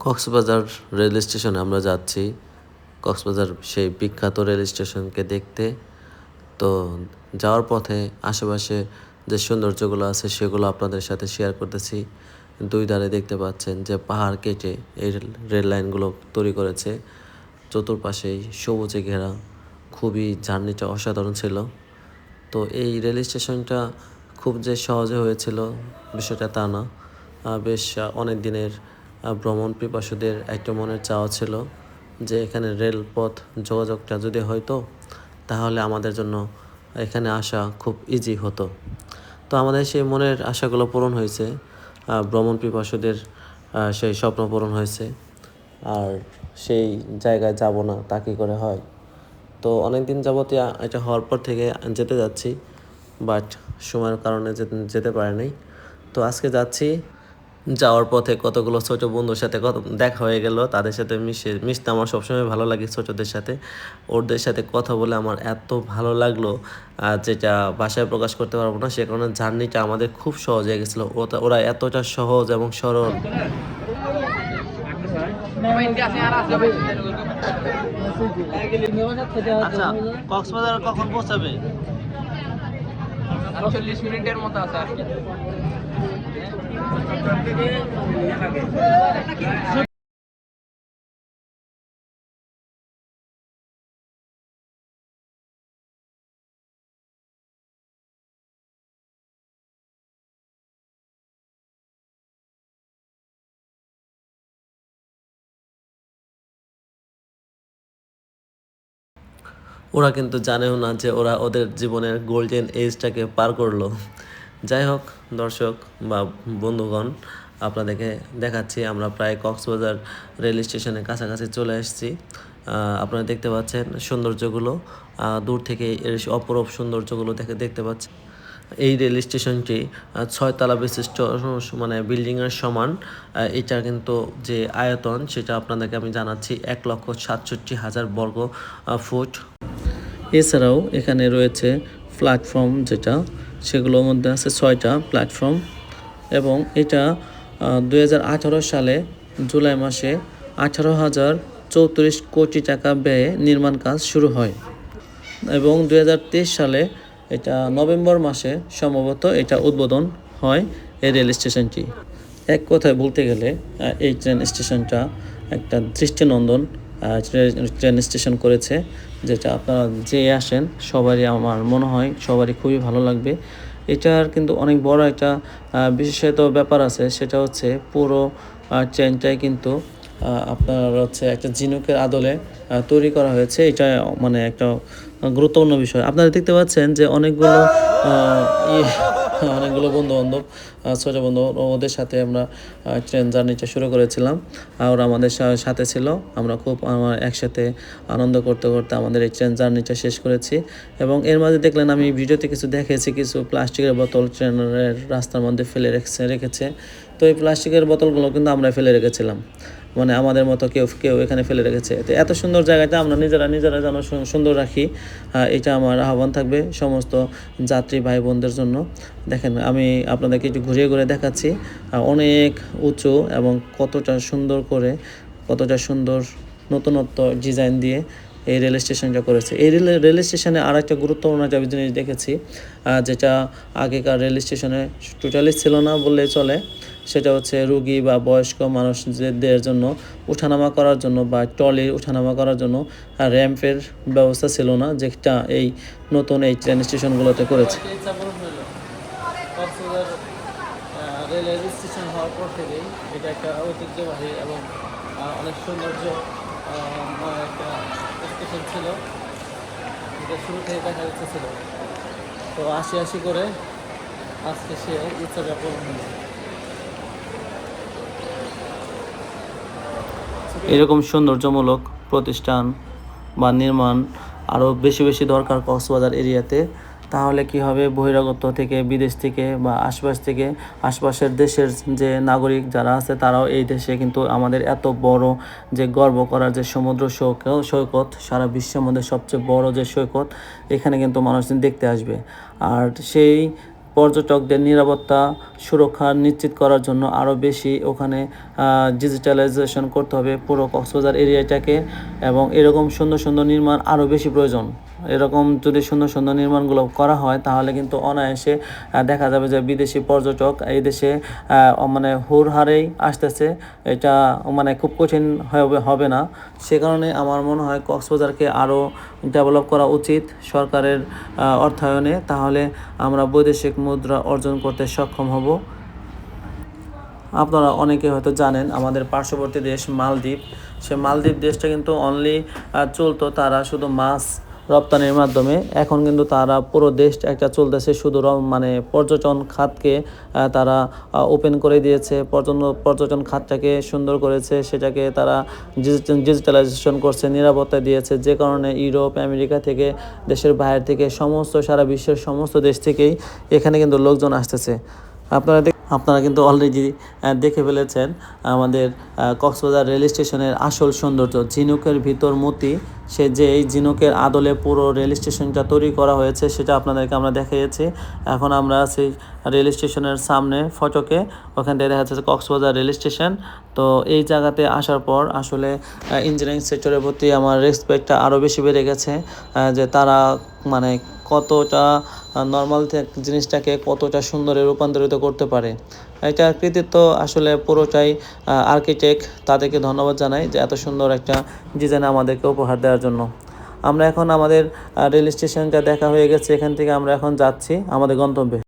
Cox's Bazar rail স্টেশনে আমরা যাচ্ছি। কক্সবাজার সেই বিখ্যাত রেল স্টেশনকে দেখতে। তো যাওয়ার পথে আশেপাশে যে সৌন্দর্যগুলো আছে সেগুলো আপনাদের সাথে শেয়ার করতেছি। দুই ধারে দেখতে পাচ্ছেন যে পাহাড় কেটে এই রেল- লাইনগুলো তৈরি করেছে। চতুর্পাশেই সবুজে ঘেরা, খুবই জার্নিটা অসাধারণ ছিল। তো এই রেল স্টেশনটা খুব যে সহজে হয়েছিল, বিষয়টা তা না। বেশ অনেক দিনের ভ্রমণ পিপাসুদের একটা মনের চাওয়া ছিল যে এখানে রেলপথ যোগাযোগটা যদি হয়তো, তাহলে আমাদের জন্য এখানে আসা খুব ইজি হতো। তো আমাদের সেই মনের আশাগুলো পূরণ হয়েছে ভ্রমণ পিপাসুদের সেই স্বপ্ন পূরণ হয়েছে। আর সেই জায়গায় যাব না, তা কী করে হয়? তো অনেক দিন যাবতই এটা হওয়ার পর থেকে যেতে যাচ্ছি, বাট সময়ের কারণে যেতে যেতে পারিনি। তো আজকে যাচ্ছি যাওয়ার পথে কতগুলো ছোট বন্ধুর সাথে কত দেখা হয়ে গেল তাদের সাথে মিশে মিশতে আমার সবসময় ভালো লাগে ছোটদের সাথে। ওদের সাথে কথা বলে আমার এত ভালো লাগল আর যেটা ভাষায় প্রকাশ করতে পারব না সে কারণে জার্নিটা আমাদের খুব সহজ হয়ে গেছিল। ওরা এতটা সহজ এবং সরল। আচ্ছা কক্সবাজার কখন পৌঁছাবে? চল্লিশ মিনিটের মতো আছে আর কি ওরা কিন্তু জানেও না যে ওরা ওদের জীবনের গোল্ডেন এজটাকে পার করল। যাই হোক, দর্শক বা বন্ধুগণ, আপনাদেরকে দেখাচ্ছি, আমরা প্রায় কক্সবাজার রেল স্টেশনের কাছাকাছি চলে এসেছি। আপনারা দেখতে পাচ্ছেন সৌন্দর্যগুলো দূর থেকে এর অপরূপ সৌন্দর্যগুলো দেখে, দেখতে পাচ্ছেন। এই রেল স্টেশনটি ছয়তলা বিশিষ্ট মানে বিল্ডিংয়ের সমান এটার কিন্তু যে আয়তন, সেটা আপনাদেরকে আমি জানাচ্ছি এক লক্ষ সাতষট্টি হাজার বর্গ ফুট। এছাড়াও এখানে রয়েছে প্ল্যাটফর্ম যেটা সেগুলোর মধ্যে আছে ছয়টা প্ল্যাটফর্ম এবং এটা দু হাজার আঠারো সালে জুলাই মাসে আঠারো হাজার চৌত্রিশ কোটি টাকা ব্যয়ে নির্মাণ কাজ শুরু হয়। এবং দু হাজার তেইশ সালে এটা নভেম্বর মাসে সম্ভবত এটা উদ্বোধন হয় এই রেল স্টেশনটি। এক কথায় বলতে গেলে এই ট্রেন স্টেশনটা একটা দৃষ্টিনন্দন। ট্রেন স্টেশন করেছে, যেটা আপনারা যে আসেন, সবারই আমার মনে হয় সবারই খুবই ভালো লাগবে। এটার কিন্তু অনেক বড় একটা বিশেষত ব্যাপার আছে, সেটা হচ্ছে পুরো ট্রেনটাই কিন্তু আপনার হচ্ছে একটা ঝিনুকের আদলে তৈরি করা হয়েছে। এটা মানে একটা গুরুত্বপূর্ণ বিষয়। আপনারা দেখতে পাচ্ছেন যে অনেকগুলো ইয়ে অনেকগুলো বন্ধু বান্ধব ছোট বন্ধু ওদের সাথে আমরা ট্রেন জার্নিটা শুরু করেছিলাম। আর আমাদের সাথে ছিল। আমরা খুব, আমার একসাথে আনন্দ করতে করতে আমাদের এই ট্রেন জার্নিটা শেষ করেছি। এবং এর মাঝে দেখলেন আমি ভিডিওতে কিছু দেখেছি কিছু প্লাস্টিকের বোতল ট্রেনের রাস্তার মধ্যে ফেলে রেখেছে রেখেছে। তো এই প্লাস্টিকের বোতলগুলো কিন্তু আমরা ফেলে রেখেছিলাম। মানে আমাদের মতো কেউ কেউ এখানে ফেলে রেখেছে। তো এত সুন্দর জায়গাতে আমরা নিজেরা নিজেরা যেন সুন্দর রাখি। এটা আমার আহ্বান থাকবে সমস্ত যাত্রী ভাই বোনদের জন্য। দেখেন, আমি আপনাদেরকে একটু ঘুরিয়ে ঘুরে দেখাচ্ছি অনেক উঁচু এবং কতটা সুন্দর করে, কতটা সুন্দর নতুনত্ব ডিজাইন দিয়ে এই রেল স্টেশনটা করেছে। এই রেল রেল স্টেশনে আর একটা গুরুত্বপূর্ণ একটা জিনিস দেখেছি যেটা আগেকার রেল স্টেশনে টোটালি ছিল না বললেই চলে। সেটা হচ্ছে রুগী বা বয়স্ক মানুষদের জন্য উঠানামা করার জন্য বা ট্রলির উঠানামা করার জন্য র্যাম্পের ব্যবস্থা ছিল না, যেটা এই নতুন এই ট্রেন স্টেশনগুলোতে করেছে। তো আশি আশি করে আজকে সে ইচ্ছাটা পূরণ হয়েছে। এরকম সৌন্দর্যমূলক প্রতিষ্ঠান বা নির্মাণ আরও বেশি বেশি দরকার কক্সবাজার এরিয়াতে, তাহলে কি হবে? বহিরাগত থেকে, বিদেশ থেকে বা আশপাশ থেকে, আশপাশের দেশের যে নাগরিক যারা আছে, তারাও এই দেশে কিন্তু আমাদের এত বড় যে গর্ব করার যে সমুদ্র সৈকত সৈকত, সারা বিশ্বের মধ্যে সবচেয়ে বড় যে সৈকত, এখানে কিন্তু মানুষজন দেখতে আসবে। আর সেই পর্যটকদের নিরাপত্তা সুরক্ষা নিশ্চিত করার জন্য আরও বেশি ওখানে ডিজিটালাইজেশন করতে হবে পুরো কক্সবাজার এরিয়াটাকে এবং এরকম সুন্দর সুন্দর নির্মাণ আরও বেশি প্রয়োজন। এরকম যদি সুন্দর সুন্দর নির্মাণগুলো করা হয়, তাহলে কিন্তু অনায়াসে দেখা যাবে যে বিদেশি পর্যটক এই দেশে মানে হুর হারেই আসতেছে। এটা মানে খুব কঠিন হবে হবে না। সে কারণে আমার মনে হয় কক্সবাজারকে আরও ডেভেলপ করা উচিত সরকারের অর্থায়নে। তাহলে আমরা বৈদেশিক মুদ্রা অর্জন করতে সক্ষম হব। আপনারা অনেকে হয়তো জানেন, আমাদের পার্শ্ববর্তী দেশ মালদ্বীপ। সে মালদ্বীপ দেশটা কিন্তু অনলি চলতো, তারা শুধু মাছ রপ্তানির মাধ্যমে। এখন কিন্তু তারা পুরো দেশ একটা চলতেছে শুধু মানে পর্যটন খাতকে তারা ওপেন করে দিয়েছে। পর্যটন পর্যটন খাতটাকে সুন্দর করেছে, সেটাকে তারা ডিজিটালাইজেশন করছে, নিরাপত্তা দিয়েছে। যে কারণে ইউরোপ, আমেরিকা থেকে, দেশের বাইরে থেকে সমস্ত, সারা বিশ্বের সমস্ত দেশ থেকেই এখানে কিন্তু লোকজন আসতেছে। আপনারা আপনারা কিন্তু অলরেডি দেখে ফেলেছেন আমাদের কক্সবাজার রেল স্টেশনের আসল সৌন্দর্য। ঝিনুকের ভিতর মতি, সে যে এই ঝিনুকের আদলে পুরো রেল স্টেশনটা তৈরি করা হয়েছে, সেটা আপনাদেরকে আমরা দেখিয়েছি এখন আমরা আছি রেল স্টেশনের সামনে ফটকে, ওখান থেকে দেখা যাচ্ছে কক্সবাজার রেল স্টেশন। তো এই জায়গাতে আসার পর আসলে ইঞ্জিনিয়ারিং সেক্টরের প্রতি আমার রেসপেক্টটা আরও বেশি বেড়ে গেছে যে তারা মানে কতটা নর্মাল জিনিসটাকে কতটা সুন্দরে রূপান্তরিত করতে পারে। এটা কৃতিত্ব আসলে পুরোটাই আর্কিটেক্ট তাদেরকে ধন্যবাদ জানাই যে এত সুন্দর একটা ডিজাইন আমাদেরকে উপহার দেওয়ার জন্য। আমরা এখন আমাদের রেল স্টেশনটা দেখা হয়ে গেছে, এখান থেকে আমরা এখন যাচ্ছি আমাদের গন্তব্যে।